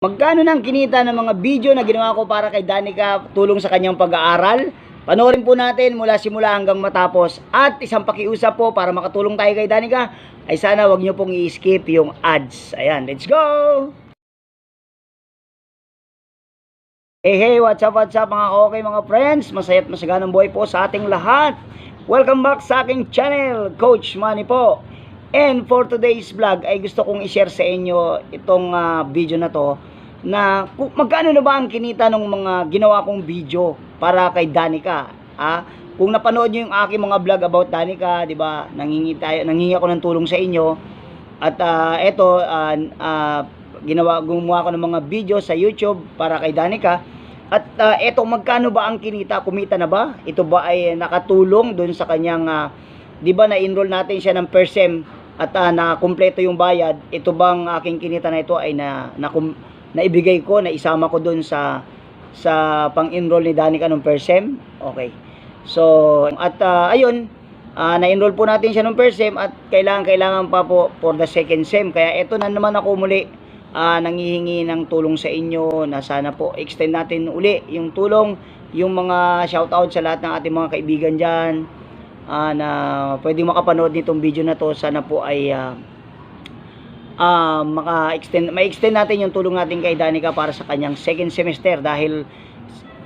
Magkano nang kinita ng mga video na ginawa ko para kay Danica tulong sa kanyang pag-aaral? Panoorin po natin mula simula hanggang matapos. At isang pakiusap po para makatulong tayo kay Danica ay sana wag niyo pong i-skip yung ads. Ayan, let's go! Hey, hey, what's up, what's up mga okay mga friends? Masaya at masaganang buhay po sa ating lahat. Welcome back sa aking channel, Coach Manny po. And for today's vlog ay gusto kong i-share sa inyo itong ah, video na to na magkano na ba ang kinita ng mga ginawa kong video para kay Danica. Ah, kung napanood niyo yung aking mga vlog about Danica, 'di ba? Nangingi tayo, nangingi ako ng tulong sa inyo. At ah, eto ah, ah, ginawa gumawa ko ng mga video sa YouTube para kay Danica. At ah, eto magkano ba ang kinita? Kumita na ba? Ito ba ay nakatulong doon sa kanyang ah, 'di ba na-enroll natin siya ng per sem at uh, na-kumpleto yung bayad? Ito bang aking kinita na ito ay na, na naibigay ko, na isama ko doon sa sa pang-enroll ni Danica ng per sem? Okay. So, at ah, ayun, ah, na-enroll po natin siya ng per sem at kailangan kailangan pa po for the second sem. Kaya ito na naman ako muli ah, nangihingi ng tulong sa inyo na sana po extend natin uli yung tulong, yung mga shoutout sa lahat ng ating mga kaibigan dyan ah, na pwedeng makapanood nitong video na to. Sana po ay ah, ah, maka-extend, ma-extend natin yung tulong natin kay Danica para sa kanyang second semester dahil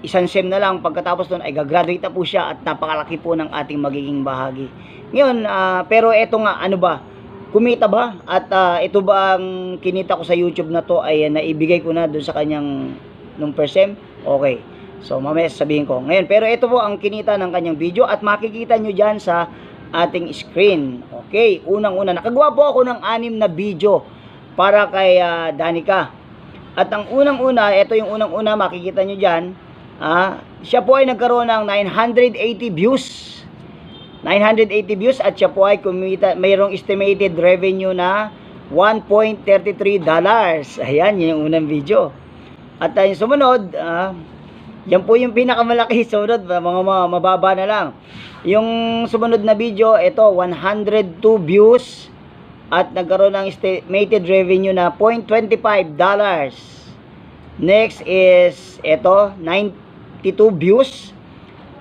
isang sem na lang pagkatapos nun ay gagraduate na po siya at napakalaki po ng ating magiging bahagi. Ngayon, ah, pero eto nga, ano ba? Kumita ba? At ah, ito ba ang kinita ko sa YouTube na to ay naibigay ko na doon sa kanyang nung per sem? Okay. So, mamaya sabihin ko. Ngayon, pero ito po ang kinita ng kanyang video at makikita nyo dyan sa ating screen. Okay, unang-una, nakagawa po ako ng anim na video para kay ah, Danica. At ang unang-una, ito yung unang-una, makikita nyo dyan, ah, siya po ay nagkaroon ng 980 views. 980 views at siya po ay kumita, mayroong estimated revenue na 1.33 dollars. Ayan, yun yung unang video. At uh, yung sumunod, ah, yan po yung pinakamalaki sunod, mga mababa na lang. Yung sumunod na video, ito 102 views at nagkaroon ng estimated revenue na 0.25 dollars. Next is ito 92 views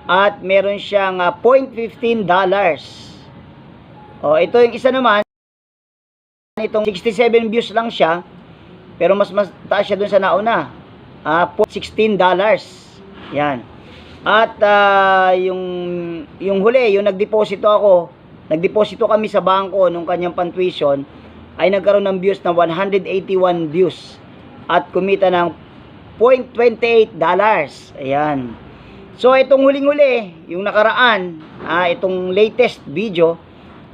at meron siyang ah, 0.15 dollars. Oh, ito yung isa naman itong 67 views lang siya pero mas mas taas siya dun sa nauna. Ah, 16 dollars. Yan. At ah, yung yung huli, yung nagdeposito ako, nagdeposito kami sa bangko nung kanyang pantuition ay nagkaroon ng views na 181 views at kumita ng 0.28 dollars. Ayan. So itong huling-huli, yung nakaraan, ah, itong latest video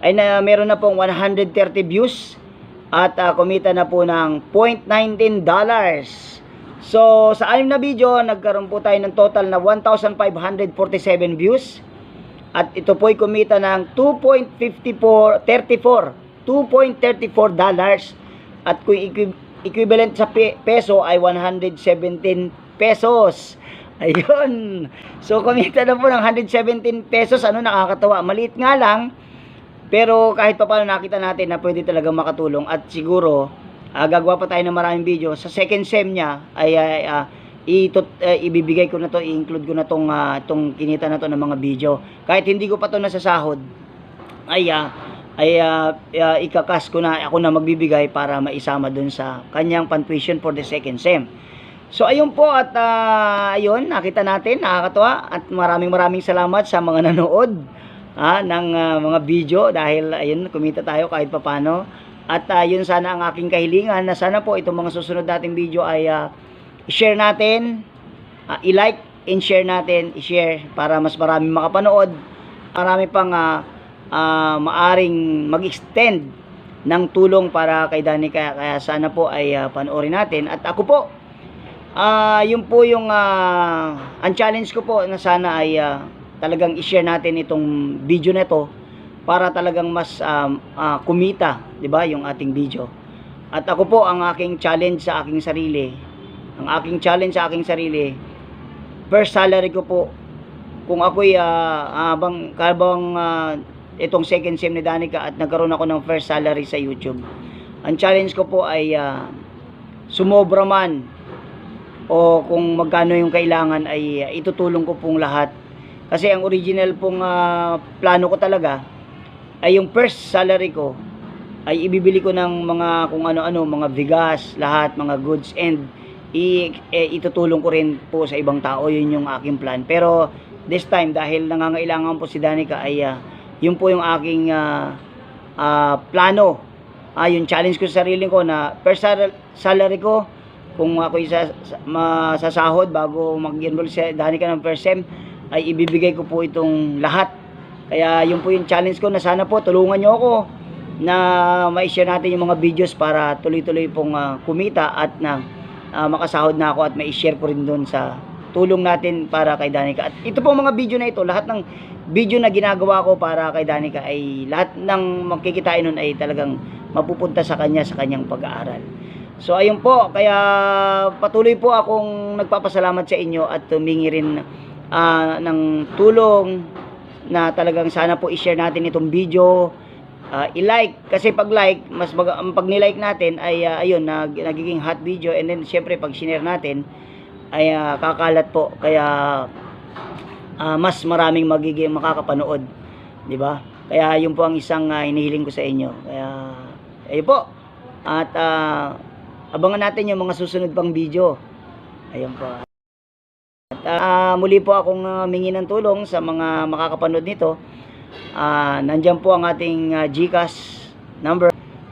ay na meron na pong 130 views at ah, kumita na po ng 0.19 dollars. So, sa anim na video, nagkaroon po tayo ng total na 1,547 views. At ito po ay kumita ng 2.54, 34, 2.34 dollars. At kung equi- equivalent sa pe- peso ay 117 pesos. Ayun. So, kumita na po ng 117 pesos. Ano, nakakatawa. Maliit nga lang. Pero kahit pa paano nakita natin na pwede talaga makatulong. At siguro, Ah, gagawa pa tayo ng maraming video. Sa second sem niya ay, ah, itut, eh, ibibigay ko na to, i-include ko na tong ah, tong kinita na to ng mga video. Kahit hindi ko pa to nasasahod, ay ah, ay ah, ah, ikakas ko na ako na magbibigay para maisama dun sa kanyang pantuition for the second sem. So ayun po at ah, ayun nakita natin nakakatuwa at maraming maraming salamat sa mga nanood ah, ng ah, mga video dahil ayun kumita tayo kahit papano. At uh, yun sana ang aking kahilingan na sana po itong mga susunod nating video ay uh, i-share natin, uh, i-like and share natin, i-share para mas marami makapanood. Marami pang uh, uh, maaring mag-extend ng tulong para kay Danica kaya sana po ay uh, panoorin natin. At ako po uh, yun po yung uh, ang challenge ko po na sana ay uh, talagang i-share natin itong video na to para talagang mas um, uh, kumita, 'di ba, yung ating video. At ako po ang aking challenge sa aking sarili. Ang aking challenge sa aking sarili, first salary ko po kung ako'y uh, abang kabang uh, itong second sem ni Danica at nagkaroon ako ng first salary sa YouTube. Ang challenge ko po ay uh, sumobra man o kung magkano yung kailangan ay uh, itutulong ko pong lahat. Kasi ang original pong uh, plano ko talaga ay yung first salary ko ay ibibili ko ng mga kung ano-ano, mga bigas, lahat, mga goods and i, eh, itutulong ko rin po sa ibang tao. Yun yung aking plan. Pero this time dahil nangangailangan po si Danica ay uh, yun po yung aking uh, uh, plano. Uh, yung challenge ko sa sarili ko na first salary ko kung ako isa masasahod bago mag-enroll si Danica ng first sem ay ibibigay ko po itong lahat. Kaya yun po yung challenge ko na sana po tulungan nyo ako na ma-share natin yung mga videos para tuloy-tuloy pong uh, kumita at na uh, makasahod na ako at ma-share ko rin doon sa tulong natin para kay Danica. At ito pong mga video na ito, lahat ng video na ginagawa ko para kay Danica ay lahat ng magkikitain nun ay talagang mapupunta sa kanya sa kanyang pag-aaral. So ayun po, kaya patuloy po akong nagpapasalamat sa inyo at tumingi rin uh, ng tulong na talagang sana po i-share natin itong video. Uh, i-like. Kasi pag like mas mag, pag ni-like natin ay uh, ayun nag, nagiging hot video. And then syempre pag share natin ay uh, kakalat po. Kaya uh, mas maraming magiging makakapanood. Di ba? Kaya yun po ang isang uh, hinihiling ko sa inyo. Kaya ayun po. At uh, abangan natin yung mga susunod pang video. Ayun po uh, muli po akong uh, mingi ng tulong sa mga makakapanood nito. Uh, nandyan po ang ating uh, GCash number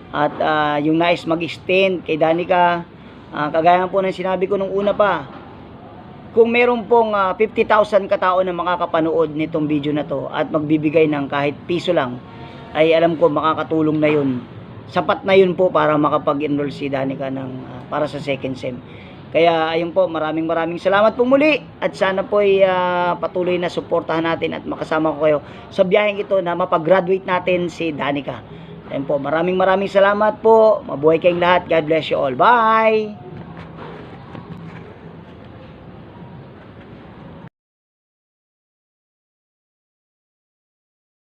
at uh, yung nais mag-extend kay Danica. Uh, kagaya po ng sinabi ko nung una pa kung meron pong uh, 50,000 katao na makakapanood nitong video na to at magbibigay ng kahit piso lang ay alam ko makakatulong na yun. Sapat na yun po para makapag-enroll si Danica ng, uh, para sa second sem kaya ayun po, maraming maraming salamat po muli at sana po ay uh, patuloy na suportahan natin at makasama ko kayo sa biyaheng ito na mapag-graduate natin si Danica. Ayun po, maraming maraming salamat po. Mabuhay kayong lahat. God bless you all. Bye!